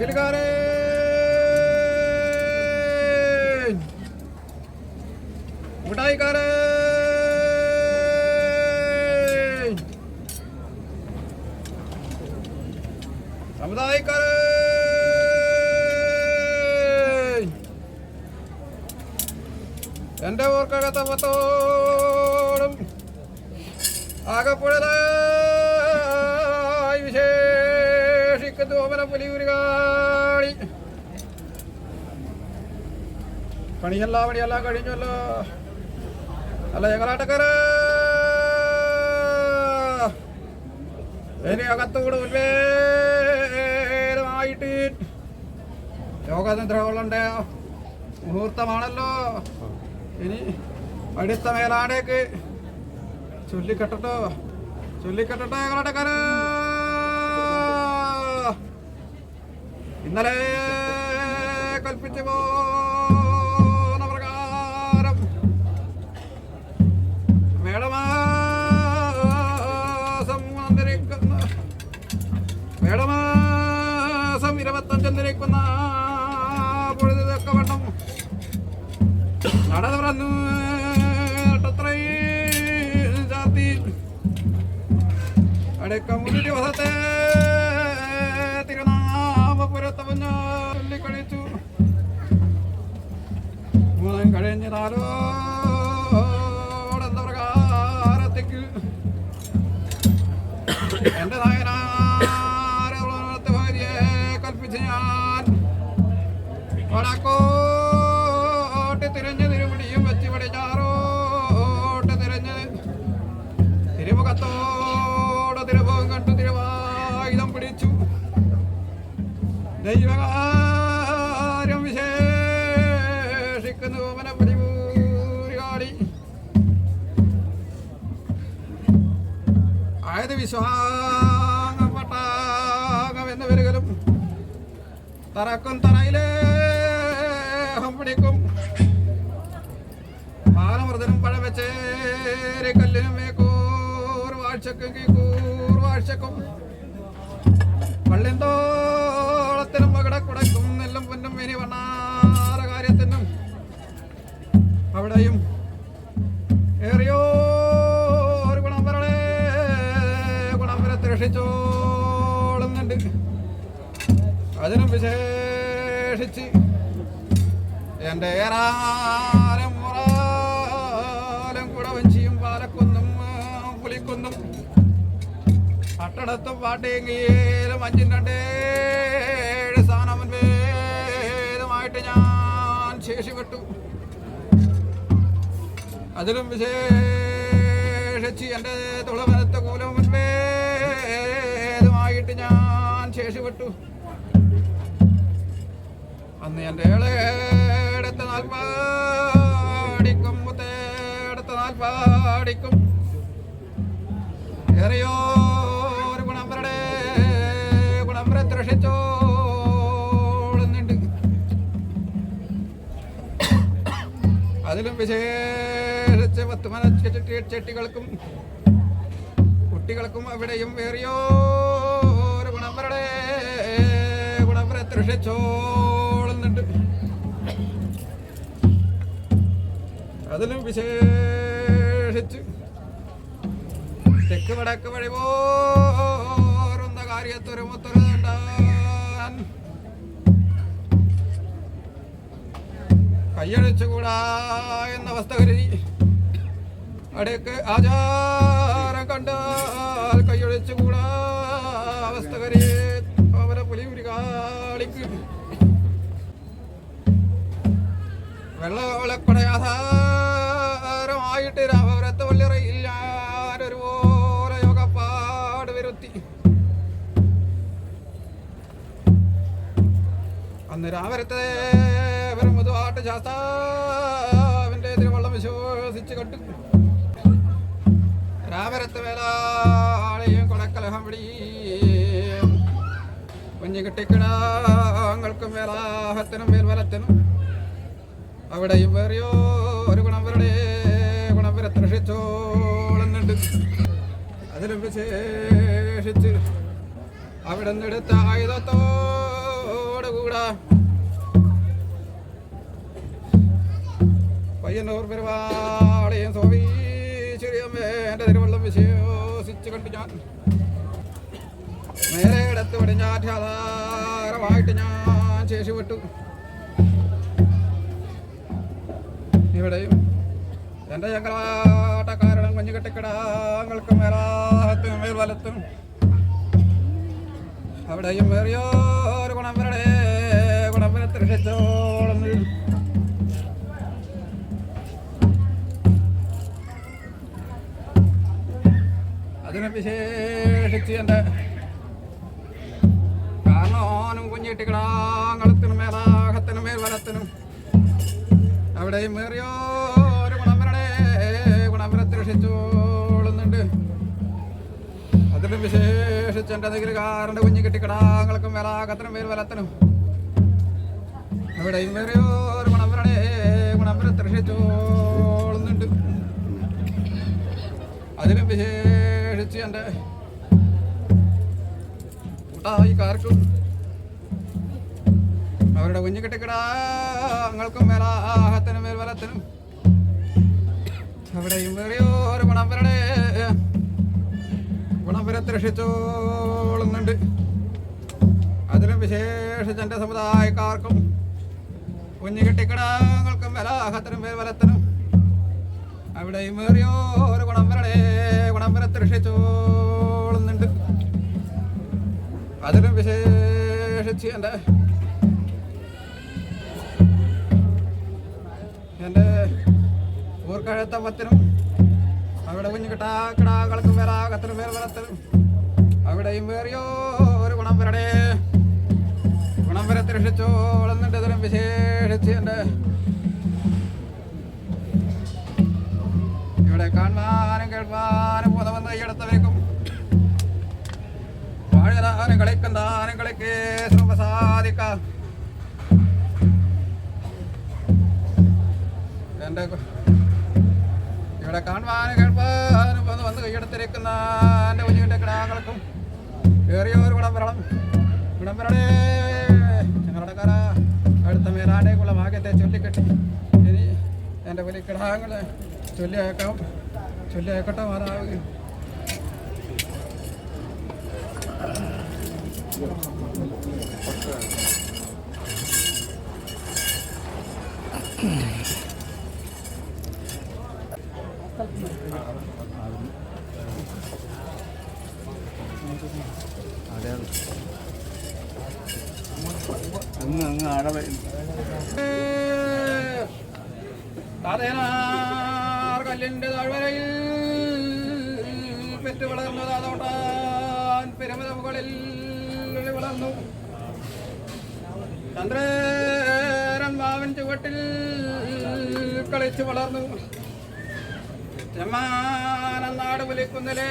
നിഖിൽകാരേ മിഠായിക്കാരേ സമുദായക്കാരേ എന്റെ ഓർക്കകത്തപ്പത്തോടും ആകപ്പുഴതായി പണിയല്ല പണിയല്ല കഴിഞ്ഞല്ലോ അല്ല ഞങ്ങളാട്ടക്കാര ഇനി അകത്തുകൂടെ ഉന്മേലമായിട്ട് യോഗനിദ്രകളുണ്ട് മുഹൂർത്തമാണല്ലോ ഇനി അടുത്ത മേലാടേക്ക് ചൊല്ലിക്കെട്ടോ ചൊല്ലിക്കെട്ടോ ഞങ്ങളുടെ കര ഇന്നലെ കൽപ്പിച്ചു പോന്ന നട തുറന്നു അടുക്കമുടി ദിവസത്തെ തിരുനാമപുരത്തെ ചൊല്ലിക്കളിച്ചു. മൂന്നും കഴിഞ്ഞ തറക്കും തറയിലേഹം പിടിക്കും. പാലമൃതനും പഴവച്ചേരി കല്ലിനും കൂർവാഴ്ചക്കും വാഴ്ചക്കും കൂർ വാഴ്ചക്കും. പള്ളിന്തോളത്തിനും പകടക്കുടക്കും നെല്ലും പൊന്നും ഇനി വണ്ണാറ കാര്യത്തിനും. അവിടെയും ഏറിയോ ഒരു ഗുണം വരളെ ഗുണം വരത്ത് രക്ഷിച്ചോളുന്നുണ്ട് എന്റെ ഏറാലം മുറാലം കുടവഞ്ചിയും പാലക്കുന്നും പുലിക്കുന്നും. പട്ടണത്തും പാട്ടേങ്കിലും അഞ്ചും രണ്ടേഴ് സ്ഥാനം വേദമായിട്ട് ഞാൻ ശേഷി വിട്ടു അതിലും വിശേഷിച്ച് എന്റെ തുളവനത്തെ കൂലം വേദമായിട്ട് ഞാൻ ശേഷി വിട്ടു അന്ന് എന്റെ ഏളേടത്തെ നാൽപ്പാടിക്കും മുത്തേടത്തെ നാൽപ്പാടിക്കും എറിയോ ഒരു ഗുണംബരുടെ ഗുണംബരെ രക്ഷിച്ചോളുന്നുണ്ട് അതിലും വിശേഷിച്ച് പത്ത് മന ചെട്ടി ചെട്ടികൾക്കും കുട്ടികൾക്കും അവിടെയും വേറിയോ ഒരു ഗുണംബരുടെ ഗുണംബരെ രക്ഷിച്ചോളുന്നുണ്ട് അതിലും വിശേഷിച്ച് തെക്ക് വടക്ക് വഴി പോറുന്ന കാര്യത്തൊരു മുത്തറുണ്ടാൻ കയ്യടിച്ചുകൂടാ എന്ന അവസ്ഥ കരുതി ആചാരം കണ്ടാൽ കയ്യടിച്ചുകൂടാ അവസ്ഥ അവരെ പുലി ഒരു കാളിക്ക് വെള്ളവളക്കൊടയാധാരമായിട്ട് രാമപുരത്ത് വല്ലിറയില്ല ഒരുപോലെ യോഗപ്പാട് വരുത്തി. അന്ന് രാമരത്തെ വെറും മുതുവാട്ട് ശാസ്താവിന്റെ തിരുവള്ളം വിശ്വസിച്ച് കണ്ടു. രാമരത്ത് വേലാളെയും കൊടക്കലഹം പിടിയും കുഞ്ഞു കിട്ടിക്കിടാങ്ങൾക്കും വേലാഹത്തിനും മേൽവലത്തിനും അവിടെയും വേറിയോ ഒരു ഗുണം വരുടെ. അതിലും വിശേഷിച്ച് അവിടെ നിന്നെടുത്ത ആയുധത്തോടുകൂടാ പയ്യന്നൂർ പെരുവാളയും സോമീശ്വരിയമ്മേന്റെ തിരുവള്ളം വിശ്വസിച്ച് കണ്ടു ഞാൻ. നേരെ ഇടത്ത് പടിഞ്ഞാറ്റാധാരമായിട്ട് ഞാൻ ശേഷി വിട്ടു ഇവിടെയും എന്റെ കാരണം കുഞ്ഞു കെട്ടിക്കിടാങ്ങൾക്ക് മേൽ മേൽവലത്തും. അവിടെയും വേറിയോ ഒരു ഗുണം വരുടെ ഗുണം വരെ അതിനെ വിശേഷിച്ച് എന്റെ കാരണോനും കുഞ്ഞിട്ടിക്കിടാങ്ങളത്തിനും മേലാഹത്തിനും മേൽവലത്തിനും. അവിടെയും ഗുണംവരുടെ ഗുണംവരെ തൃഷിച്ചോളുന്നുണ്ട് അതിലും വിശേഷിച്ച് എന്റെ നികുതികാരന്റെ കുഞ്ഞു കിട്ടിക്കിടാങ്ങൾക്കും പേര് മേൽവലത്തിനും അവിടെയും വേറിയോ ഒരു ഗുണംവരുടെ ഗുണംവരെ തൃഷിച്ചോളുന്നുണ്ട് അതിലും വിശേഷിച്ച് എന്റെ കൂട്ടായിക്കാർക്കും അവരുടെ കുഞ്ഞു കെട്ടിക്കിടാങ്ങൾക്കും മേലാഹത്തിനും മേൽവലത്തിനും അവിടെയും വേറെയോരോ ഒരു ഗുണം വരുടെ ഗുണം വരെ തൃഷിച്ചോളുന്നുണ്ട് അതിലും വിശേഷിച്ച് എന്റെ സമുദായക്കാർക്കും കുഞ്ഞു കെട്ടിക്കടങ്ങൾക്കും വലാഹത്തിനും വേവലത്തിനും അവിടെയും വേറിയോ ഒരു ഗുണം വരുടെ ഗുണം വരെ തൃഷിച്ചോളുന്നുണ്ട് അതിലും വിശേഷിച്ച് എന്റെ എന്റെ ഊർക്കഴത്തമ്പത്തിനും അവിടെ കുഞ്ഞു കിട്ടാ കിടാക്കൾക്കും വേറാകത്തിനും വേർവലത്തിനും അവിടെയും വേറിയോ ഒരു ഗുണം വരടേ. ഗുണം വരെ തൃഷിച്ചോളുന്നുണ്ട് ഇതിലും വിശേഷിച്ച് എന്റെ. ഇവിടെ കാണാനും കേൾക്കാനും ഈയടുത്തവേക്കും വാഴതാനും കളിക്കുന്നതാനും കളിക്കേ ശ്രമസാധിക്ക എന്റെ ഇവിടെ കാണുവാനും കേൾപ്പാനും വന്ന് വന്ന് കൈയെടുത്തിരിക്കുന്ന എന്റെ കുഞ്ഞിന്റെ കിടാങ്ങൾക്കും ഏറിയ ഒരു ഗുണം വരണം ഗുണം വരണേ ഞങ്ങളുടെ കര അടുത്ത മേലാടേക്കുള്ള ഭാഗ്യത്തെ ചൊല്ലിക്കെട്ടി. ഇനി എന്റെ വലിയ കിടാങ്ങളെ ചൊല്ലിയേക്കാം. ചൊല്ലിയേക്കട്ടെ മാറാവുകയും അങ്ങ് താതേനാർ കല്ലിന്റെ താഴ്വരയിൽ പെറ്റു വളർന്നു താതോട്ടാൻ പിരമിത മുകളിൽ വളർന്നു. ചന്ദ്രൻ മാവൻ ചുവട്ടിൽ കളിച്ചു വളർന്നു. ചെമ്മാനന്നാട് പുലിക്കുന്നിലെ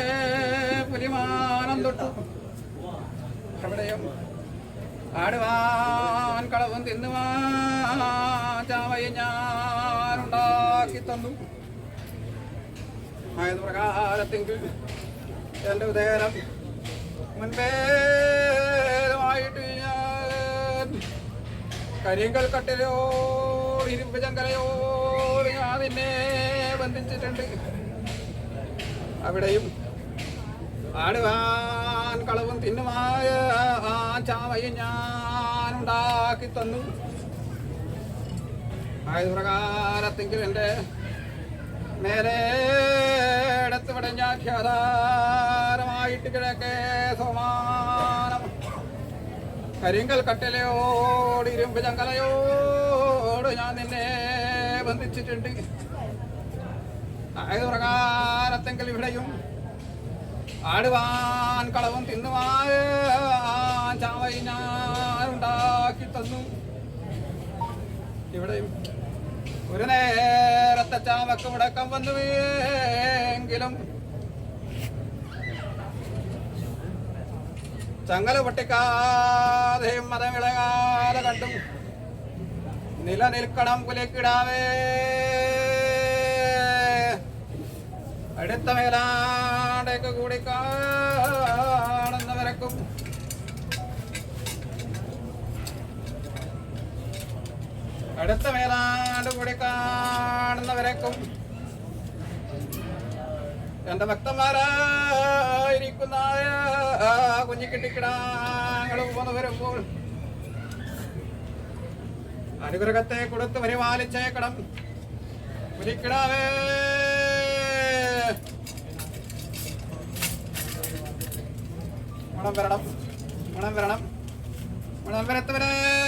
പുലിമാനം തൊട്ടു. എവിടെയും ആടുവാൻ കളവും തിന്നുവാൻ ചാവയും തന്നു ആയത് പ്രകാരത്തെങ്കിൽ ഉദയനം മുൻപേമായിട്ട് ഞാൻ കരിങ്കൽ കട്ടിലോട് ഇരുമ്പ് ചങ്കലയോട് ഞാൻ നിന്നെ ബന്ധിച്ചിട്ടുണ്ട്. അവിടെയും ആടുവാൻ കളവും തിന്നുമായ ചാവയും ഞാൻ ഉണ്ടാക്കി തന്നു ആയത് പ്രകാരത്തെങ്കിൽ എന്റെ മേലെ ഇടത്ത് ഖ്യാതാരമായിട്ട് കിഴക്കേ സമാനം. കരിങ്കൽ കട്ടിലയോട് ഇരുമ്പ് ചങ്കലയോട് ഞാൻ നിന്നെ ബന്ധിച്ചിട്ടുണ്ട്. ആയത് പ്രകാരത്തെങ്കിൽ ഇവിടെയും ആടുവാൻ കളവും തിന്നുവാൻ ചാവയി ഞാൻ തന്നു ഇവിടെയും ഒരു നേരത്തെ ചാവക്ക് മുടക്കം വന്നുവെങ്കിലും ചങ്ങല പൊട്ടിക്കാതെയും മതമിളകാതെ കണ്ടും നിലനിൽക്കണം കുലക്കിടാവേ അടുത്ത മേലാണ്ടേക്ക് കൂടി അടുത്ത വേലാണ്ട് കൂടി കാണുന്നവരേക്കും എന്റെ ഭക്തന്മാരായിരിക്കുന്ന കുഞ്ഞിക്കിട്ടിക്കിടാങ്ങൾ പോന്നു വരുമ്പോൾ അനുഗ്രഹത്തെ കൊടുത്ത് പരിപാലിച്ചേക്കണം. കുഞ്ഞിക്കിടാവേ. മണം വരണം. മണം വരണം. മണം വരത്തവരെ.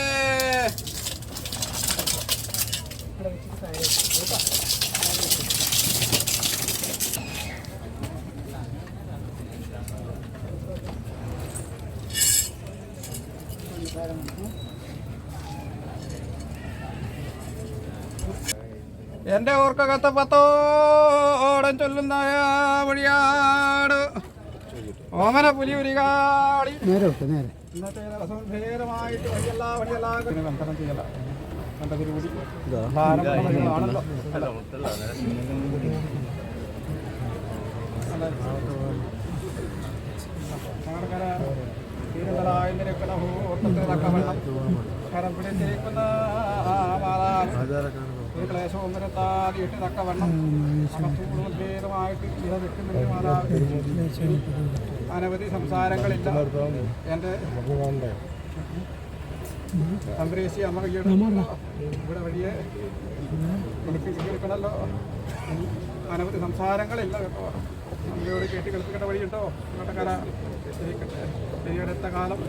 എന്റെ ഓർക്കകത്ത് പത്തോടൻ ചൊല്ലുന്ന വഴിയാട്. ഓമന പുലി ഉരികാളി നേരെ നേരെ. ഇന്നത്തെ ദിവസം ഭേദമായിട്ട് വഴിയല്ല വഴിയല്ല. ക്ലേശവും വെക്കുന്നുണ്ട് മാതാവ്. അനവധി സംസാരങ്ങളില്ല. എന്റെ അനവധി സംസാരങ്ങളില്ല കേട്ടോ അമ്മയോട് കേട്ട് കേട്ടക്കര ഇരിക്കട്ടെ ശരിയെടുത്ത കാലം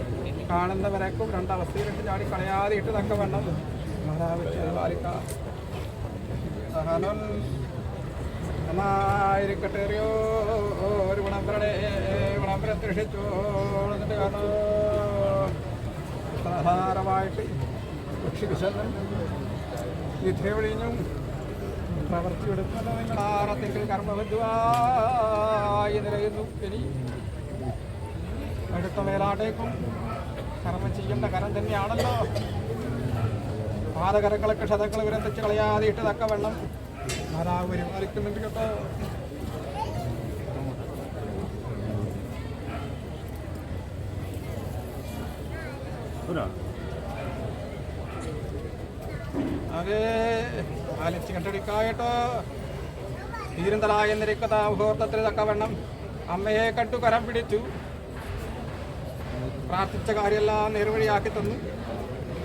കാണുന്നവരേക്കും രണ്ടവസ്ഥയിലിട്ട് ചാടി കളയാതെ ഇട്ട് വേണം പാലിക്കാം സഹനം ഒരു ഗുണമ്പരടെ ഗുണമ്പരം തൃഷിച്ചു എന്നിട്ട് കാരണം സാധാരണമായിട്ട് പക്ഷി വിശന്നും വിധേവിളിഞ്ഞും പ്രവർത്തിയെടുക്കുന്ന നിങ്ങളാറത്തിൽ കർമ്മബന്ധുവായി നിലയുന്നു. ഇനി അടുത്ത മേലാട്ടേക്കും കർമ്മം ചെയ്യേണ്ട കരം തന്നെയാണല്ലോ. പാതകരങ്ങളൊക്കെ ക്ഷതങ്ങൾ വിരന്തിച്ച് കളയാതെ ഇട്ട് തക്ക വെള്ളം പരിപാലിക്കുന്നുണ്ട് കേട്ടോ. അതെ പാലിച്ച് കണ്ടെടുക്കാട്ടോ തീരുന്തലായ നിരക്കഥ മുഹൂർത്തത്തിൽ തക്കവണ്ണം അമ്മയെ കണ്ടു കരം പിടിച്ചു. പ്രാർത്ഥിച്ച കാര്യമെല്ലാം നേർവഴിയാക്കി തന്നു.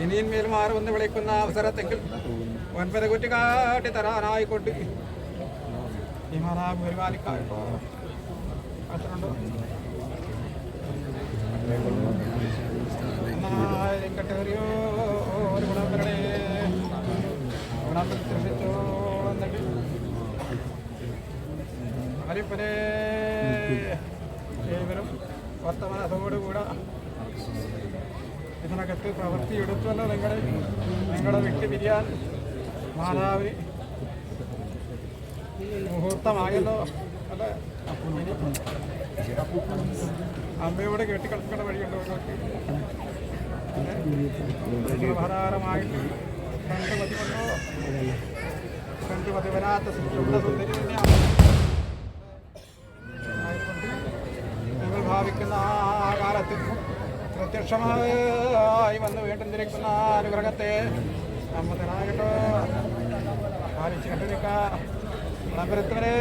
ഇനിയും മേൽ മാറി വന്ന് വിളിക്കുന്ന അവസരത്തെങ്കിൽ ഒൻപത് കുറ്റി കാട്ടി തരാനായിക്കൊണ്ട്. ഈ മാതാവ് പരിപാലിക്കാട്ടോ അത്രണ്ടോ എന്നിട്ട് ആരിപ്പനെ ഏവരും വർത്തമാനത്തോടുകൂടെ ഇതിനകത്ത് പ്രവൃത്തിയെടുത്തുവല്ലോ നിങ്ങളെ നിങ്ങളെ വിട്ട് പിരിയാൻ മാതാവിന് മുഹൂർത്തമായല്ലോ അല്ലേ അമ്മയോട് കെട്ടിക്കളിക്കേണ്ട വഴിയുണ്ടോ? നിങ്ങൾക്ക് പ്രധാനമായിട്ട് നിങ്ങൾ ഭാവിക്കുന്ന ആ കാലത്ത് പ്രത്യക്ഷമായി വന്ന് വീട്ടിലിരിക്കുന്ന അനുഗ്രഹത്തെ പാലിച്ചു പാലിച്ച് കണ്ടിരിക്കാം നഗരത്തിനെ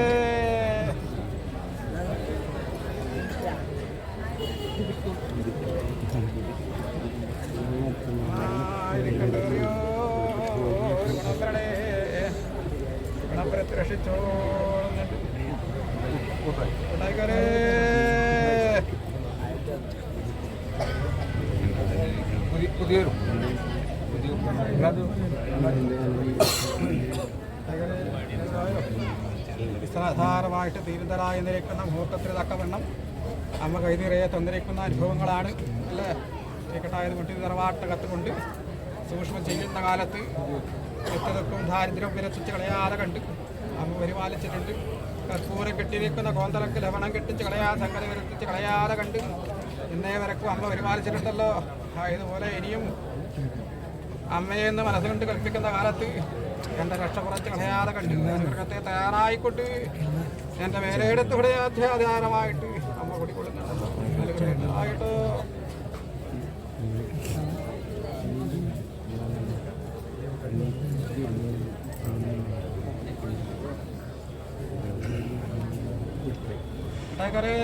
തീരുന്നതായി ഉണ്ടായിക്കാരേ പുതിയൊരു തക്ക വണ്ണം നിരക്കുന്ന മുഹൂർത്തത്തിൽ തക്കവണ്ണം അമ്മ കൈനിറയെ തന്നിരിക്കുന്ന അനുഭവങ്ങളാണ്. അല്ലേ? ചേക്കട്ടായത് കുട്ടി നിറവാട്ടകത്തുകൊണ്ട് സൂക്ഷ്മം ചെയ്യുന്ന കാലത്ത് വ്യക്തതക്കും ദാരിദ്ര്യം വിരസിച്ച് കളയാതെ കണ്ട് അമ്മ പരിപാലിച്ചിട്ടുണ്ട്. കർപ്പൂരം കെട്ടിയിരിക്കുന്ന കോന്തലക്ക് ലവണം കെട്ടിച്ച് കളയാതെ സംഗതി വരുത്തിച്ച് കളയാതെ കണ്ട് ഇന്നേ വരക്കും. അമ്മ പരിപാലിച്ചിട്ടുണ്ടല്ലോ. ഇതുപോലെ ഇനിയും അമ്മയെ എന്ന് മനസ്സുകൊണ്ട് കൽപ്പിക്കുന്ന കാലത്ത് എന്റെ രക്ഷ കുറച്ച് കളയാതെ കണ്ട് മൃഗത്തെ തയ്യാറായിക്കൊണ്ട് എന്റെ മേലെടുത്തൂടെ അധ്യാധാരമായിട്ട് അമ്മ കുടിക്കൊള്ളുന്നുണ്ടല്ലോ അനുഗ്രഹമായിട്ട് ടൈഗറേ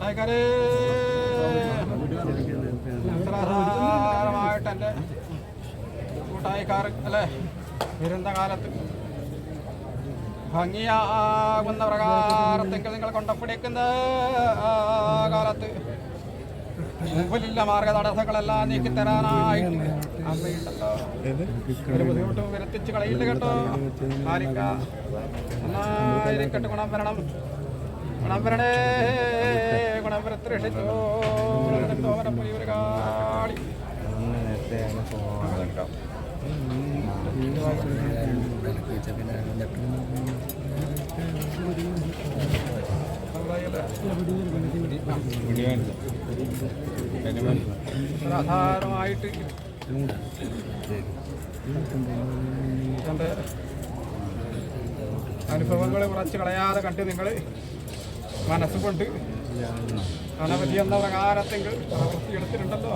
ടൈഗറേ ഉത്തരാധാരമായിട്ട് എന്റെ കൂട്ടായിക്കാർ അല്ലേ? വരുന്ന കാലത്ത് ഭംഗിയാകുന്ന പ്രകാരത്തെങ്കിൽ നിങ്ങൾ കൊണ്ടപ്പിടിക്കുന്ന കാലത്ത് മുമ്പിലില്ല മാർഗ തടസ്സങ്ങളെല്ലാം നീക്കി തരാനായിട്ട് ഒരു ബുദ്ധിമുട്ടും വരുത്തിച്ച് കളയില്ല കേട്ടോ. ആരിക്ക നന്നായിരിക്കട്ടെ ഗുണം വരണം ഗുണം വരണേ ഗുണം വരത്ത് രക്ഷിച്ചോ പുലി ഒരു കാളി. സാധാരണമായിട്ട് എന്റെ അനുഭവങ്ങൾ കുറച്ച് കളയാതെ കണ്ട് നിങ്ങൾ മനസ്സുകൊണ്ട് അനവധി എന്ന പ്രകാരത്തെങ്കിൽ പ്രവൃത്തിയെടുത്തിട്ടുണ്ടല്ലോ.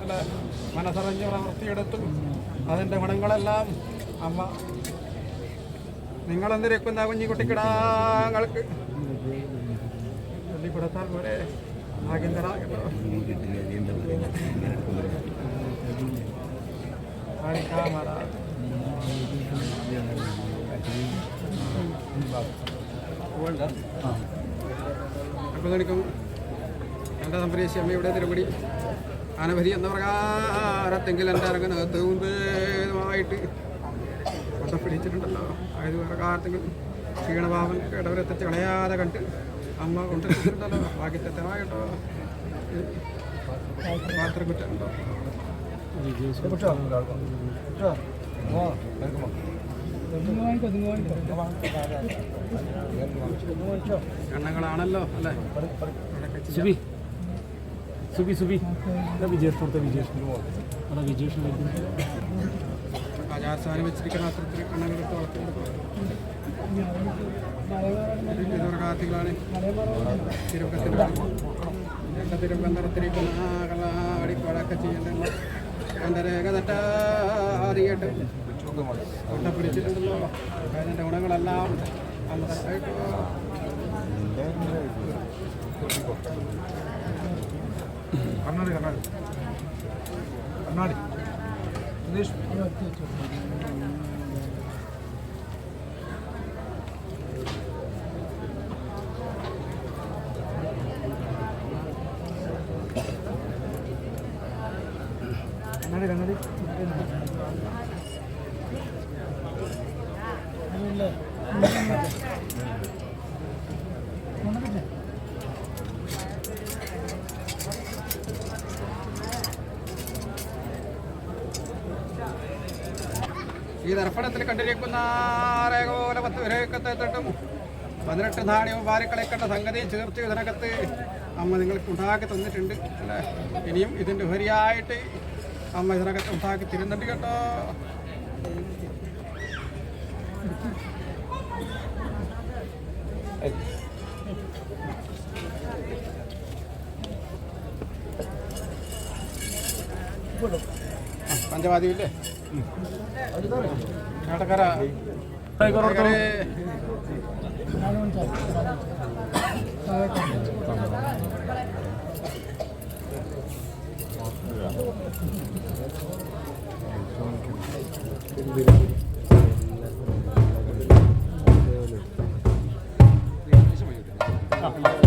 അല്ല മനസ്സറിഞ്ഞ് പ്രവൃത്തിയെടുത്തും അതിന്റെ ഗുണങ്ങളെല്ലാം അമ്മ നിങ്ങളെന്തിരിക്കുന്ന കുഞ്ഞിക്കുട്ടിക്കിടാങ്ങൾക്ക് കേട്ടോ ആരിക്കാമറ അപ്പോൾ നിനക്കും എന്റെ സംപ്രേശി അമ്മയുടെ തിരുപടി അനവധി എന്ന പ്രകാരത്തെങ്കിൽ എന്റെ അരങ്ങനകത്ത് മുൻപേതുമായിട്ട് വട്ടം പിടിച്ചിട്ടുണ്ടല്ലോ ആയത് പ്രകാരത്തെങ്കിൽ ക്ഷീണഭാവം ഇടവരെത്തിച്ച് കളയാതെ കണ്ട്. അമ്മ കൊണ്ടിട്ടുണ്ടല്ലോ ഭാഗ്യത്തെത്തമായിട്ടോ മാത്രം കുറ്റമുണ്ടോ കണ്ണങ്ങളാണല്ലോ അല്ലേ. സുബി. സുബി സുബി. കൊടുത്ത വിജേഷ് അതാ വിജേഷ് ആചാരസാരം വെച്ചിരിക്കുന്ന അത്തരത്തിൽ കണ്ണങ്ങളെടുത്ത് വളർത്തിയെടുക്കുക കാർത്തികളാണ് തിരുവക്കത്തിന്റെ തിരുവനന്തപുരത്തിരിക്കുന്ന കളാടിപ്പാടൊക്കെ ചെയ്യേണ്ടത് എന്റെ രേഖ തെറ്റാറിയിട്ട് കൊണ്ട പിടിച്ചിട്ടുണ്ടല്ലോ. അതിന്റെ ഗുണങ്ങളെല്ലാം അന്നതായിട്ട് കണ്ണാടി കണ്ണാടി. കണ്ണാടി സുധീഷ് കണ്ണാടി കണ്ണാടി ഈ ദർപ്പണത്തിൽ കണ്ടിരിക്കുന്ന രേഖപോലെ പത്ത് രേഖത്തെത്തിട്ടും പതിനെട്ട് നാണയവും കണ്ട സംഗതി ചേർത്ത് ഇതിനകത്ത് അമ്മ നിങ്ങൾക്ക് ഉണ്ടാക്കി തന്നിട്ടുണ്ട്. അല്ലേ? ഇനിയും ഇതിന്റെ ഉപരിയായിട്ട് അമ്മ ഇതിനകത്ത് ഉണ്ടാക്കി തരുന്നുണ്ട് കേട്ടോ. പഞ്ചവാദിയില്ലേ? നാട്ടക്കാര 아, 아, 아.